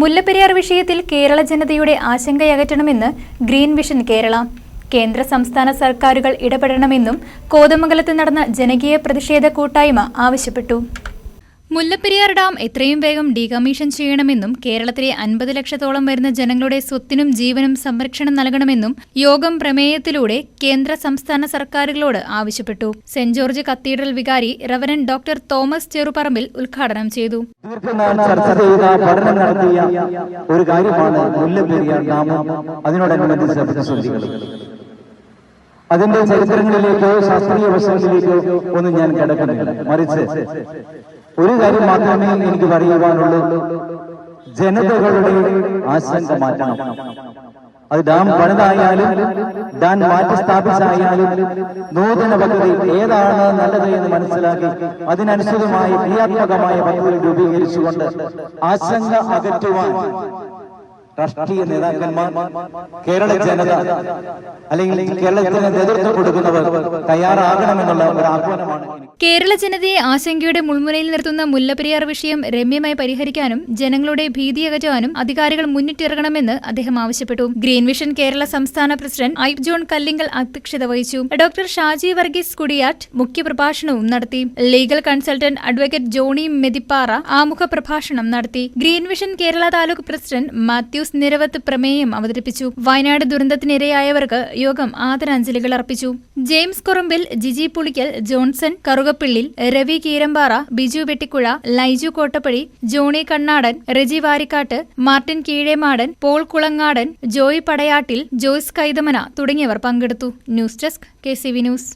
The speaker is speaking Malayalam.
മുല്ലപ്പെരിയാർ വിഷയത്തിൽ കേരള ജനതയുടെ ആശങ്കയകറ്റണമെന്ന് ഗ്രീൻ വിഷൻ കേരള. കേന്ദ്ര സംസ്ഥാന സർക്കാരുകൾ ഇടപെടണമെന്നും കോതമംഗലത്ത് നടന്ന ജനകീയ പ്രതിഷേധ കൂട്ടായ്മ ആവശ്യപ്പെട്ടു. മുല്ലപ്പെരിയാർ ഡാം എത്രയും വേഗം ഡീകമ്മീഷൻ ചെയ്യണമെന്നും കേരളത്തിലെ അൻപത് ലക്ഷത്തോളം വരുന്ന ജനങ്ങളുടെ സ്വത്തിനും ജീവനും സംരക്ഷണം നൽകണമെന്നും യോഗം പ്രമേയത്തിലൂടെ കേന്ദ്ര സംസ്ഥാന സർക്കാരുകളോട് ആവശ്യപ്പെട്ടു. സെന്റ് ജോർജ് കത്തീഡ്രൽ വികാരി റവറൻ ഡോക്ടർ തോമസ് ചെറുപറമ്പിൽ ഉദ്ഘാടനം ചെയ്തു. ഒരു കാര്യമാണ് മുല്ലപ്പെരിയാർ ഡാമും അതിന്റെ ചരിത്രങ്ങളിലേക്കോ ശാസ്ത്രീയ വശങ്ങളിലേക്കോ ഒന്നും ഞാൻ കിടക്കുന്നില്ല. മറിച്ച് ഒരു കാര്യം മാത്രമേ എനിക്ക് പറയുവാനുള്ളൂ. ജനതകളുടെ ആശങ്ക മാറ്റണം. അത് ഡാം പണിതായാലും ഡാം മാറ്റി സ്ഥാപിച്ചായാലും നൂതന പദ്ധതി ഏതാണ് നല്ലത് എന്ന് മനസ്സിലാക്കി അതിനനുസൃതമായി ക്രിയാത്മകമായ പദ്ധതി രൂപീകരിച്ചുകൊണ്ട് ആശങ്ക അകറ്റുവാൻ രാഷ്ട്രീയ നേതാക്കന്മാർ കേരള ജനത അല്ലെങ്കിൽ കേരളത്തിന് നേതൃത്വം കൊടുക്കുന്നവർ തയ്യാറാകണമെന്നുള്ള ഒരു ആഹ്വാനമാണ് കേരള ജനതയെ ആശങ്കയുടെ മുൾമുനയിൽ നിർത്തുന്ന മുല്ലപ്പെരിയാർ വിഷയം രമ്യമായി പരിഹരിക്കാനും ജനങ്ങളുടെ ഭീതി അകറ്റാനും അധികാരികൾ മുന്നിട്ടിറങ്ങണമെന്ന് അദ്ദേഹം ആവശ്യപ്പെട്ടു. ഗ്രീൻ വിഷൻ കേരള സംസ്ഥാന പ്രസിഡന്റ് ഐബ് ജോൺ കല്ലിങ്കൽ അധ്യക്ഷത വഹിച്ചു. ഡോക്ടർ ഷാജി വർഗീസ് കുടിയാറ്റ് മുഖ്യപ്രഭാഷണവും നടത്തി. Legal consultant advocate Johnny Methippara ആമുഖ പ്രഭാഷണം നടത്തി. Green vision Kerala taluk president Mathews Niravath പ്രമേയം അവതരിപ്പിച്ചു. വയനാട് ദുരന്തത്തിനിരയായവർക്ക് യോഗം ആദരാഞ്ജലികൾ അർപ്പിച്ചു. James Korambil Jiji Pulickal Johnson Karukappillil Ravi Keerampara Biju Vettikuzha Laiju Kottappady Johnny Kannadan Reji Varikkattu Martin Keezhemadan Paul Kulangadan Joy Padayattil Joyce Kaithamana തുടങ്ങിയവർ പങ്കെടുത്തു. News desk K news.